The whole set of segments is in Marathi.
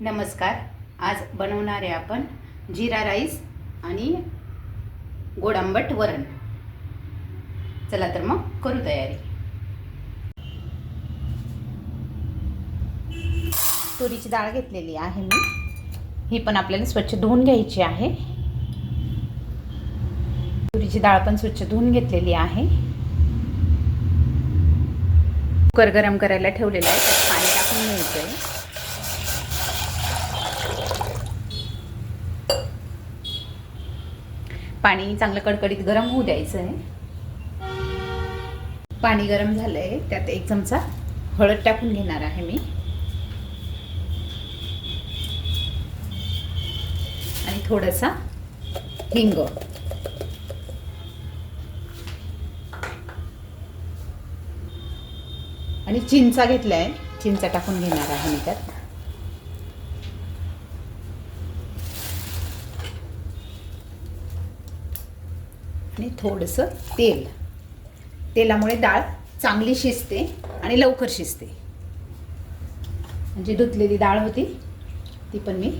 नमस्कार. आज बनवणार आहे आपण जिरा राईस आणि गोड आंबट वरण. चला तर मग करू तयारी. तुरीची डाळ घेतलेली आहे मी. ही पण आपल्याला स्वच्छ धुवून घ्यायची आहे. तुरीची डाळ पण स्वच्छ धुवून घेतलेली आहे. कुकर गरम करायला ठेवलेलं आहे. त्यात पाणी टाकून घ्यायचं आहे पाणी चांगलं कडकडीत गरम होऊ द्यायचं आहे पाणी गरम झालं आहे त्यात एक चमचा हळद टाकून घेणार आहे मी. आणि थोडासा हिंग. आणि चिंचा घेतला आहे चिंचा टाकून घेणार आहे मी त्यात आणि थोडंसं तेल. तेलामुळे डाळ चांगली शिजते आणि लवकर शिजते. म्हणजे धुतलेली डाळ होती ती पण मी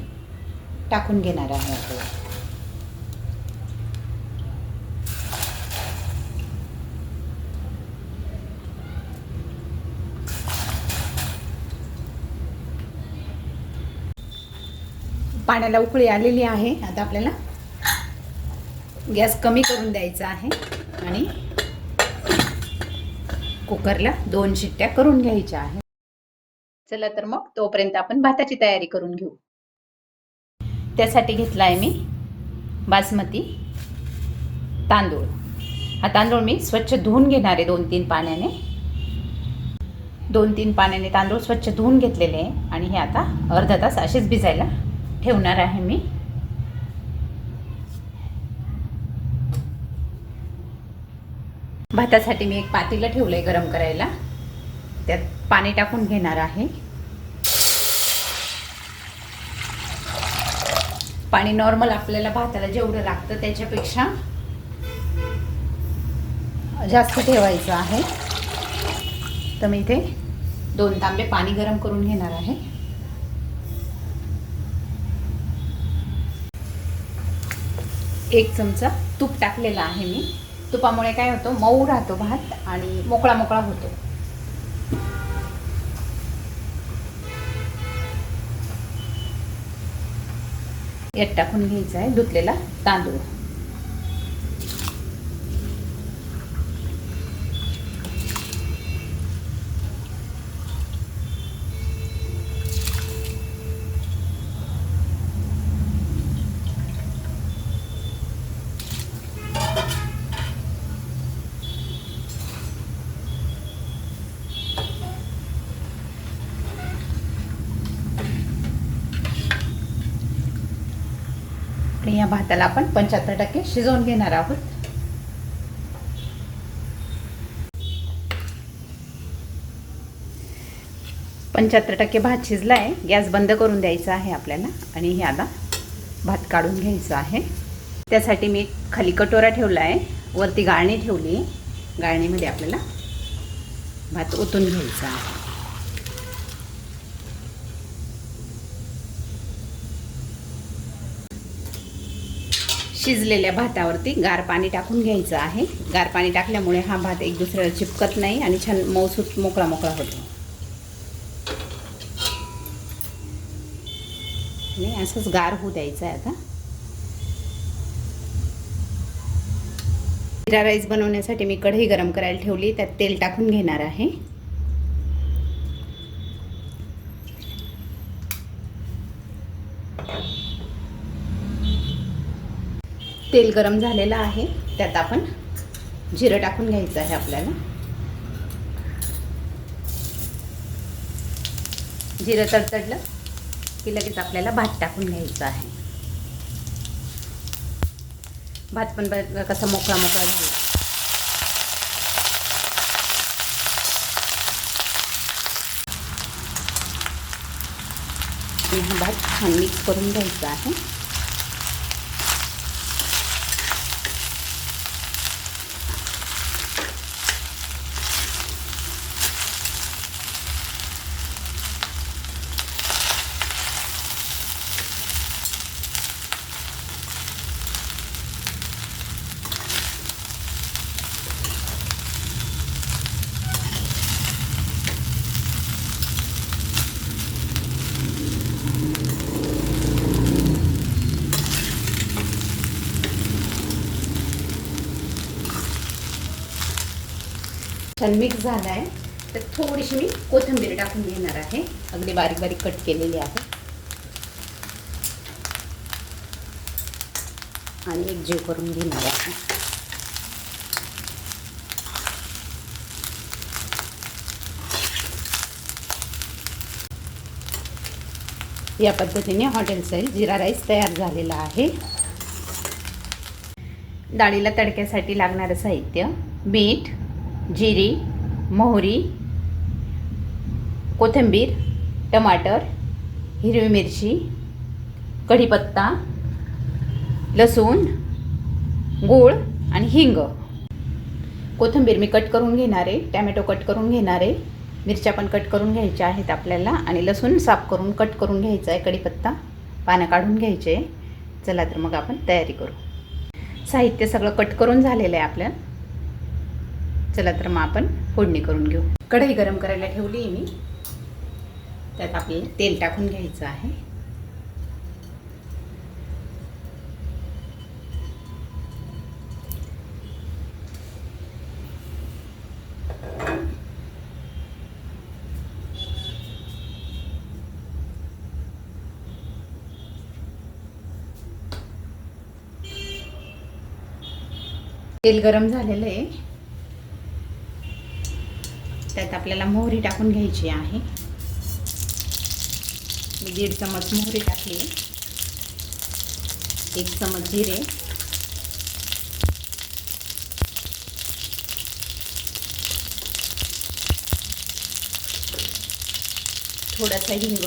टाकून घेणार आहे आपल्याला. पाण्याला उकळी आलेली आहे. आता आपल्याला गॅस कमी करून द्यायचा आहे आणि कुकरला दोन शिट्ट्या करून घ्यायच्या आहे चला तर मग तोपर्यंत आपण भाताची तयारी करून घेऊ. त्यासाठी घेतला आहे मी बासमती तांदूळ. हा तांदूळ मी स्वच्छ धुवून घेणार आहे दोन तीन पाण्याने. दोन तीन पाण्याने तांदूळ स्वच्छ धुवून घेतलेले आहे आणि हे आता अर्धा तास असेच भिजायला ठेवणार आहे मी. भातासाठी मी एक पातेलं आहे गरम करायला. त्यात पाणी टाकून घेणार आहे. पाणी नॉर्मल आपल्याला भाताला जेवढं लागतं त्याच्यापेक्षा जास्त ठेवायचं आहे. तर मी इथे दोन तांबे पाणी गरम करून घेणार आहे. एक चमचा तूप टाकलेला आहे मी. तुपामुळे काय होतं? मऊ राहतो भात आणि मोकळा मोकळा होतो. यात टाकून घ्यायचा आहे धुतलेला तांदूळ आणि या भाताला आपण पंच्याहत्तर टक्के शिजवून घेणार आहोत. पंच्याहत्तर टक्के भात शिजला आहे गॅस बंद करून द्यायचा आहे आपल्याला आणि हे आता भात काढून घ्यायचं आहे. त्यासाठी मी खाली कटोरा ठेवला आहे वरती गाळणी ठेवली. आहे गाळणीमध्ये आपल्याला भात ओतून घ्यायचा आहे. शिजलेल्या भातावरती गार पाणी टाकून घ्यायचं आहे. गार पाणी टाकल्यामुळे हा भात एक दुसऱ्याला चिपकत नाही आणि छान मऊसूत मोकळा मोकळा होतो. आणि असंच गार होऊ द्यायचं आहे आता. जिरा राईस बनवण्यासाठी मी कढई गरम करायला ठेवली त्यात तेल टाकून घेणार आहे. तेल गरम झालेलं आहे. त्यात आपण जिरं टाकून घ्यायचं आहे आपल्याला. जिरं तडतडलं की लगेच आपल्याला भात टाकून घ्यायचा आहे. भात पण कसा मोकळा मोकळा झाला. हा भात छान मिक्स करून घ्यायचा आहे. छान मिक्स झाला आहे. तर थोडीशी मी कोथिंबीर टाकून घेणार आहे. अगदी बारीक बारीक कट केलेली आहे. आणि एक जीव करून घेणार आहे. या पद्धतीने हॉटेल स्टाईल जिरा राईस तयार झालेला आहे. डाळीला तडक्यासाठी लागणारं साहित्य मीठ जिरी मोहरी कोथिंबीर टमाटर हिरवी मिरची कढीपत्ता लसूण गूळ आणि हिंग. कोथिंबीर मी कट करून घेणार आहे टॅमॅटो कट करून घेणार आहे मिरच्या पण कट करून घ्यायच्या आहेत आपल्याला आणि लसूण साफ करून कट करून घ्यायचा आहे कढीपत्ता. पानं काढून घ्यायचे. चला तर मग आपण तयारी करू. साहित्य सगळं कट करून झालेलं आहे आपलं. चला तर मग आपण फोडणी करून घेऊ. कढई गरम करायला ठेवली आहे मी. त्यात आपल्याला तेल टाकून घ्यायचं आहे. तेल गरम झालेलं आहे. त्यात आपल्याला मोहरी टाकून घ्यायची आहे. मी दीड चमच मोहरी टाकली. एक चमच जिरे. थोडासा हिंग.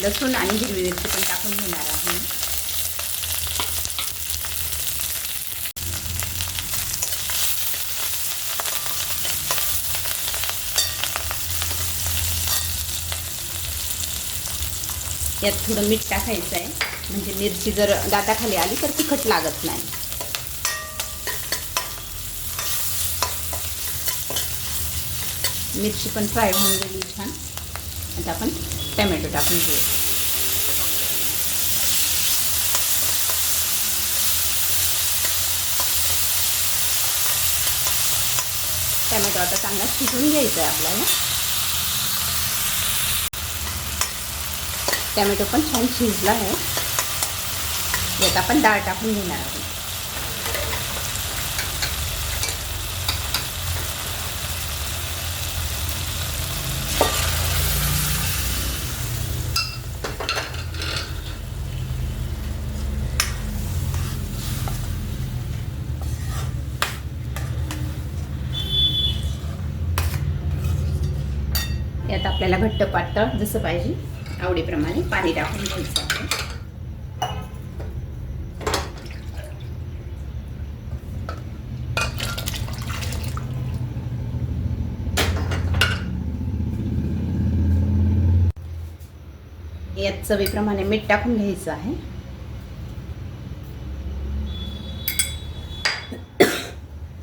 लसूण आणि हिरवी मिरची पण टाकून घेणार आहे. यात थोडं मीठ टाकायचं आहे. म्हणजे मिरची जर दाताखाली आली तर तिखट लागत नाही. मिरची पण फ्राय होऊन गेली छान. आता आपण टमॅटो टाकून घेऊ. टमॅटो आता चांगला शिजून घ्यायचा आहे आपल्याला. टॅमॅटो पण छान शिजला आहे. यात आपण डाळ टाकून घेणार आहोत. यात आपल्याला घट्ट पातळ जसं पाहिजे आवडीप्रमाणे पाणी टाकून घ्यायचं आहे. यात चवीप्रमाणे मीठ टाकून घ्यायचं आहे.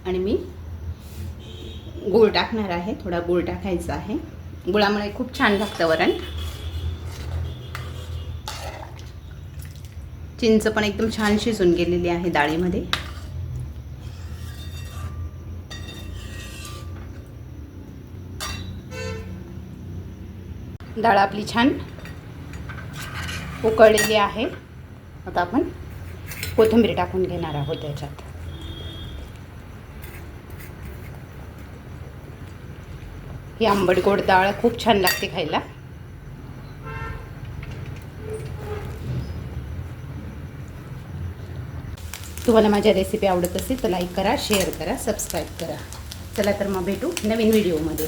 आणि मी गूळ टाकणार आहे थोडा गूळ टाकायचा आहे. गुळामुळे खूप छान लागतं वरण. चिंच पण एकदम छान शिजून गेलेली आहे डाळीमध्ये. डाळ आपली छान उकळलेली आहे. आता आपण कोथिंबीर टाकून घेणार आहोत त्याच्यात ही आंबट गोड डाळ खूप छान लागते खायला. तुम्हाला माझ्या रेसिपी आवडत असेल तर लाईक करा शेअर करा सबस्क्राईब करा. चला तर मग भेटू नवीन व्हिडिओमध्ये